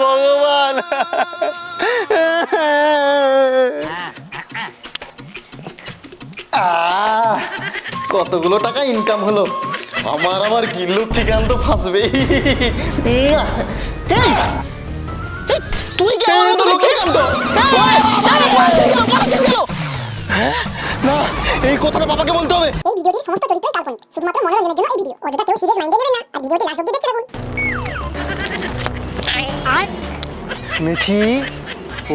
ভগবান। কতগুলো টাকা ইনকাম হলো? আমার আমার গিল্লুর ঠিকান তো ফাঁসবে? তুই লক্ষ্মীকান্ত? না এই কথাটা বাবাকে বলতে হবে। এই ভিডিওটির সমস্ত চরিত্রই কাল্পনিক। শুধুমাত্র মনোরঞ্জনের জন্য এই ভিডিও। অযথা কেউ সিরিয়াস মাইন্ডে নেবেন না আর ভিডিওটি লাস্ট অব্দি দেখতে থাকুন। মেছি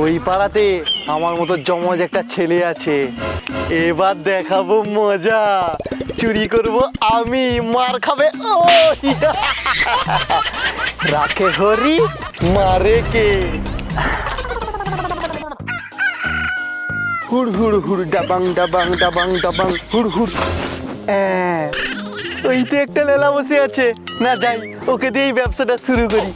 ওই পাড়াতে আমার মতো জমজ একটা ছেলে আছে। এবার দেখাবো মজা। চুরি করব আমি, মার খাবে ও রাখে হরি, মারে কে? হুড় হুড় হুড়, ডাবাং ডাবাং ডাবাং ডাবাং, হুড় হুড়। ওই তো একটা লেলা বসে আছে। না, যাই, ওকে দিয়েই ব্যবসাটা শুরু করি।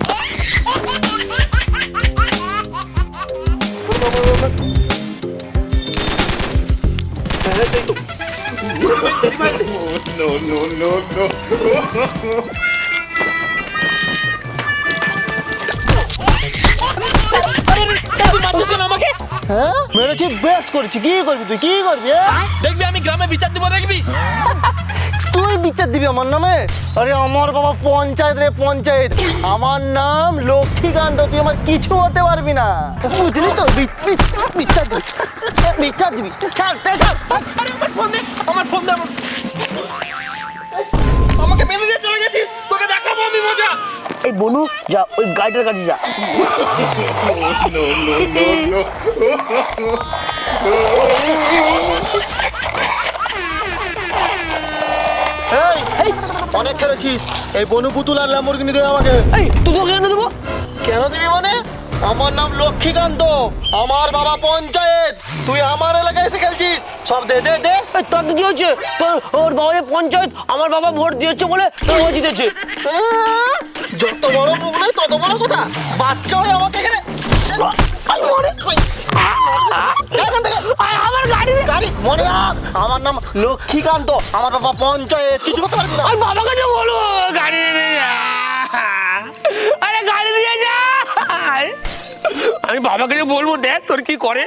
তুই মারছিস কেন আমাকে হ্যাঁ মেরেছি বেশ করেছি কি করবি তুই কি করবি হ্যাঁ? দেখবি আমি গ্রামে বিচার দিব দেখবি তুই বিচার দিবি আমার নামে? আরে আমার বাবা পঞ্চায়েত রে পঞ্চায়েত। আমার নাম লক্ষ্মীকান্ত তুই আমার কিছু হতে পারবি না। বুঝলি তো? বিচার দিবি। বিচার দিবি। ছাড় ছাড় আমার ফোন দে আমার ফোন দে আমার আমাকে বেঁধে দিয়ে চলে গেছিস? তোকে দেখাবো আমি মজা। এই বনু যা ওই গাড়িটার কাছে যা। অনেক খেলেছিস। এই বনু পুতুল আর ল্যাম্বরগিনি দে আমাকে। এই তুই তোকে কেন দেবো? কেন দিবি মানে আমার নাম লক্ষ্মীকান্ত। আমার বাবা পঞ্চায়েত। তুই আমার এলাকায় এসে খেলছিস। সব দে দে দে। তোকে কি হচ্ছে? তোর ওর বাবা যে পঞ্চায়েত আমার বাবা ভোট দিয়েছে বলে তোর বাবা জিতেছে। যত বড় মুখ নয় তত বড় কথা। বাচ্চা হয়ে আমাকে এখানে আমার গাড়ি গাড়ি? মনে রাখ আমার নাম লক্ষ্মীকান্ত। আমার বাবা পঞ্চায়েত কিছু করতে পারবি না। আর বাবাকে যে বলো গাড়ি নিয়ে যা। আরে গাড়ি দিয়ে যা। আমি বাবাকে যে বলব দেখ তোর কি করে।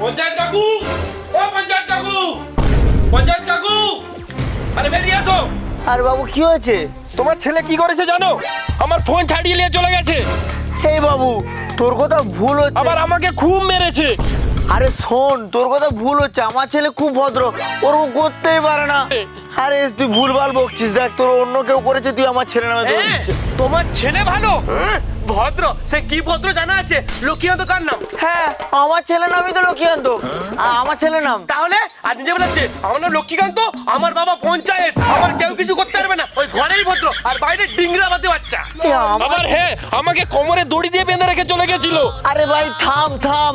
পঞ্চায়েত কাকু ও পঞ্চায়েত কাকু পঞ্চায়েত কাকু। আরে বেরিয়ে আসো। আর বাবু কি হয়েছে? তোমার ছেলে কি করেছে জানো? আমার ফোন ছাড়িয়ে নিয়ে চলে গেছে। এই বাবু তোর কথা ভুল হচ্ছে। আবার আমাকে খুব মেরেছে। আরে শোন তোর কথা ভুল হচ্ছে আমার ছেলে খুব ভদ্র ওরকম করতেই পারে না। আরে তুই ভুলভাল বকছিস দেখ তোর অন্য কেউ করেছে তুই আমার ছেলে নামে দোষ দিচ্ছিস। তোমার ছেলে ভালো? ভদ্র সে কি ভদ্র জানা আছে? লক্ষ্মীকান্ত কার নাম? হ্যাঁ আমার ছেলে নামই তো লক্ষ্মীকান্ত। আ- আমার ছেলের নাম। তাহলে আর নিজে বলেছে আমার নাম লক্ষ্মীকান্ত আমার বাবা পঞ্চায়েত আমার কেউ কিছু করতে পারবে না। ওই ঘরেই ভদ্র আর বাইরে ডিংরা বাদে বাচ্চা। এ, আমার- আবার হ্যাঁ আমাকে কোমরে দড়ি দিয়ে বেঁধে রেখে চলে গেছিল। আরে ভাই থাম থাম।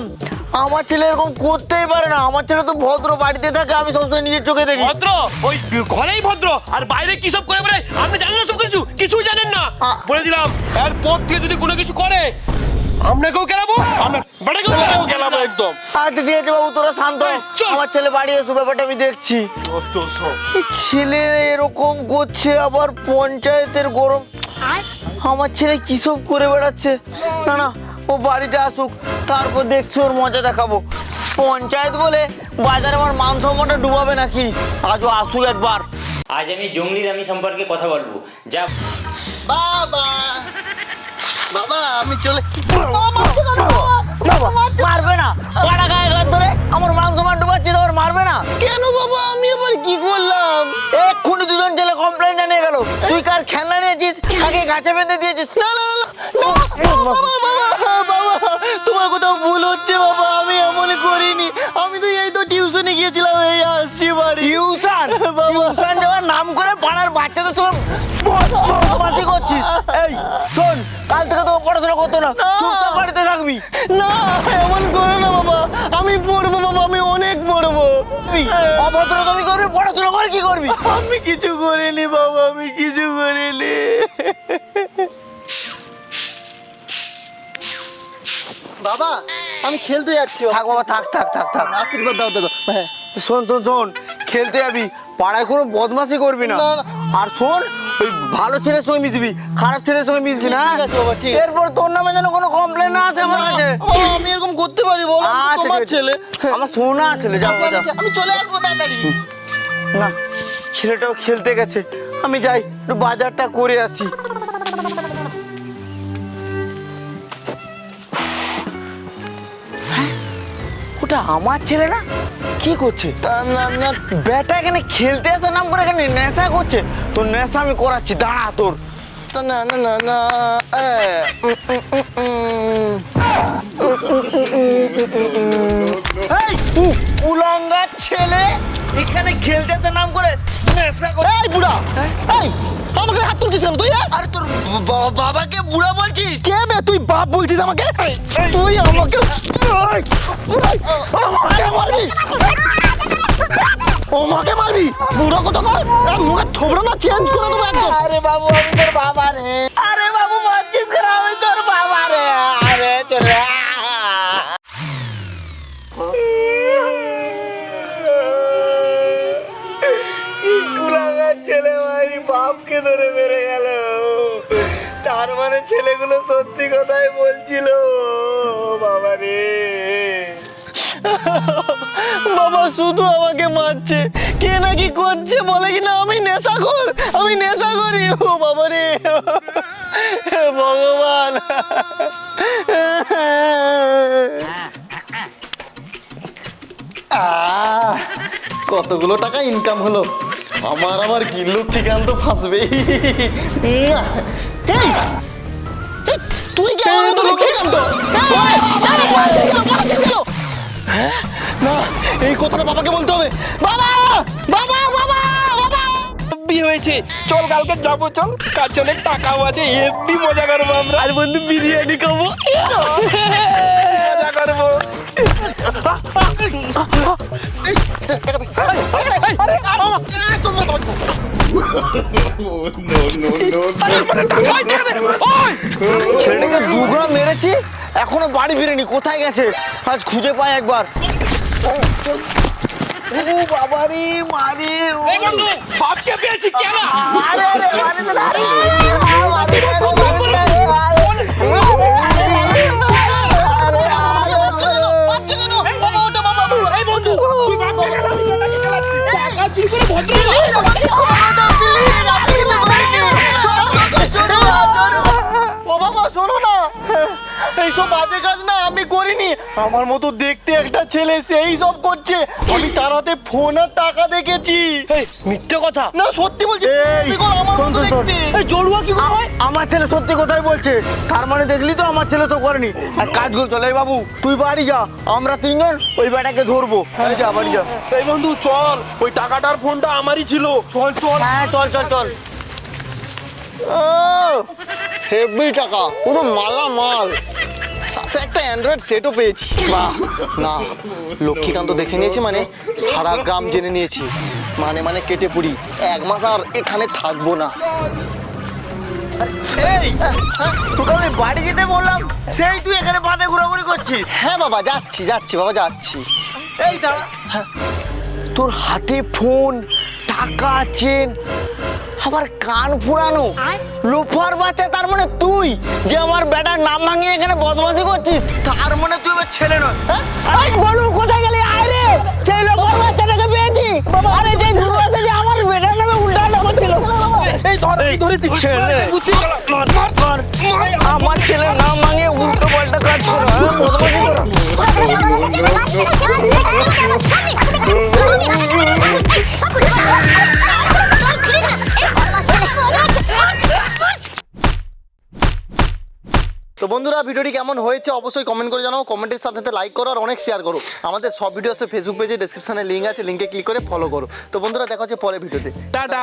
আমার ছেলে এরকম করতেই পারে না। আমার ছেলে তো ভদ্র বাড়িতে থাকে আমি সবসময় নিজের চোখে দেখি। ভদ্র ওই ঘরেই ভদ্র আর বাইরে কি সব করে বেড়ায়? আপনি জানেন না সব কিছু? কিছুই জানেন না। বলে দিলাম এরপর থেকে যদি কোনো কিছু করে আপনাকেও খেলাবো আপনার বেটাকেও খেলাবো খেলাবো একদম। আচ্ছা ঠিক আছে বাবু তোরা শান্ত। চল। আমার ছেলে বাড়ি এসো ব্যাপারটা আমি দেখছি। ছেলে এরকম করছে আবার পঞ্চায়েতের গরম। আমার ছেলে কি সব করে বেড়াচ্ছে? না না ও বাড়িতে আসুক তারপর দেখছি ওর মজা দেখাবো। পঞ্চায়েত বলে বাজারে আমার মান সম্মানটা ডুবাবে নাকি? আজও আসুক একবার। আজ আমি জঙ্গলি রানী সম্পর্কে কথা বলব। যা বাবা! বাবা আমি চলে মারবে না। পাড়া গায়ে গায়ে ধরে আমার মান সম্মান ডুবাচ্ছে তো আবার মারবে না। কেন বাবা? আমি আবার কি করলাম? এক্ষুনি দুজন ছেলে কমপ্লেন জানিয়ে গেল। তুই কার খেলনা নিয়েছিস? আগে গাছে বেঁধে দিয়েছিস? না না না, পাড়ার বাচ্চাদের সব করছিস। এই শোন কাল থেকে তো পড়াশোনা করতো না। চুপচাপ বাড়িতে থাকবি। না এমন করো না বাবা। আমি পড়ব বাবা আমি অনেক পড়ব। অভদ্র তুমি করবি পড়াশোনা করে কি করবি? আমি কিছু করিনি বাবা আমি কিছু করিনি। বাবা আমি খেলতে যাচ্ছি থাক বাবা থাক থাক থাক থাক। আশীর্বাদ দাও দাও হ্যাঁ শোন শোন শোন খেলতে যাবি। পাড়ায় কোনো বদমাশি করবি না আর শোন ওই ভালো ছেলের সঙ্গে মিশবি খারাপ ছেলের সঙ্গে মিশবি না? এরপর তোর নামে যেন কোনো কমপ্লেন না আসে আমার কাছে। আমি এরকম করতে পারি বলো আচ্ছা, তোমার ছেলে। আমার সোনা ছেলে যাও আমি চলে আসব তাড়াতাড়ি। না ছেলেটাও খেলতে গেছে। আমি যাই একটু বাজারটা করে আসি? ওটা আমার ছেলে না? কি করছে? বেটা এখানে খেলতে আসার নাম করে এখানে নেশা করছে। তোর নেশা আমি করাচ্ছি দাঁড়া তোর। তা না না না না উলঙ্গার ছেলে এখানে খেলতে আসার নাম করে নেশা করে এই বুড়া! এই আমাকে হাত তুলছিস কেন তুই হ্যাঁ? আরে তোর বাবাকে বুড়া বলছিস? কে বে তুই বাপ বলছিস আমাকে? তুই আমাকে আমাকে মারবি। আমাকে মারবি? বুড়ো কত কর মুখে থোবড়ো না চেঞ্জ করে দেবো একদম। আরে বাবু আমি তোর বাবা রে। আরে বাবু মারছিস কেন আমি তোর বাবা রে? আরে চলে। ছেলে ভাই বাপকে ধরে মেরে গেল। তার মানে ছেলেগুলো সত্যি কথাই বলছিল। বাবা রে। বাবা শুধু আমাকে মারছে কে নাকি করছে বলে কি না আমি নেশা কর আমি নেশা করি ও বাবা রে। ভগবান। কতগুলো টাকা ইনকাম হলো? আমার আমার কিলো ঠিকান তো এই, তুই কে আমার তো? লক্ষ্মীকান্ত এই, এই, পালাচ্ছিস কেন? পালাচ্ছিস কেন? হ্যাঁ? না এই কথাটা বাবাকে বলতে হবে। বাবা বাবা বাবা বাবা। বিয়ে হয়েছে। চল কালকে যাব চল। কাছে অনেক টাকাও আছে হেব্বি মজা করব আমরা। আর বন্ধু বিরিয়ানি খাব। মজা করব। ছেলেটাকে দুঘা মেরেছি? এখনও বাড়ি ফিরেনি কোথায় গেছে? আজ খুঁজে পাই একবার। ও বাবা রে মারে ও। এই বন্ধু বাপকে পেয়েছি কেন আরে আরে মারে তো না, আরে, না। এইসব বাজে কাজ না আমি করিনি। আমার মতো দেখতে একটা ছেলে সেই সব করছে। আমি তার হাতে ফোন আর টাকা দেখেছি। মিথ্যে কথা। না সত্যি বলছি জড়ুয়া কি হয়? আমার ছেলে সত্যি কথাই বলছে। তার মানে দেখলি তো আমার ছেলে তো করেনি। এক কাজ কর চলে এই বাবু তুই বাড়ি যা। আমরা তিনজন ওই বেটাকে ধরবো। এই যা বাড়ি যা। এই বন্ধু চল। ওই টাকাটার ফোনটা আমারই ছিল। চল চল। হ্যাঁ চল চল চল। হেভি টাকা পুরো মালা মাল সাথে একটা অ্যান্ড্রয়েড সেটও পেয়েছি। বাহ না লক্ষ্মীকান্ত দেখে নিয়েছি মানে সারা গ্রাম জেনে নিয়েছি। মানে মানে কেটে পুরি। এক মাস আর এখানে থাকব না। এই তোকে আমি বাড়ি যেতে বললাম সেই তুই এখানে বাঁধে ঘোরাঘুরি করছিস। হ্যাঁ বাবা যাচ্ছি যাচ্ছি বাবা যাচ্ছি। এই দাঁড়া। তোর হাতে ফোন টাকা চেন আবার কান ফুরানো। লোফার বাচ্চা তার মানে তুই? যে আমার বেটার নাম ভাঙিয়ে এখানে বদমাশি করছিস। তার মানে তুই আমার ছেলে নয়। হ্যাঁ? এই বলু কোথায় গেলি? আয় রে! সেই লোফার বাচ্চাটাকে পেয়েছি। আরে যে গুরু আছে যে আমার বেটার নামে উল্টানো করছিল। এই ধর ধরেছি। ছেলে। মার, মার, মার। আমার ছেলে নাম ভাঙিয়ে উল্টো পাল্টা কাজ করো হ্যাঁ? বদমাশি করো। তো বন্ধুরা, ভিডিওটি কেমন হয়েছে অবশ্যই কমেন্ট করে জানাও। কমেন্টের সাথে সাথে লাইক করো আর অনেক শেয়ার করো। আমাদের সব ভিডিও আছে ফেসবুক পেজে ডিসক্রিপশনে লিঙ্ক আছে লিঙ্কে ক্লিক করে ফলো করো। তো বন্ধুরা, দেখা হচ্ছে পরে ভিডিওতে টাটা!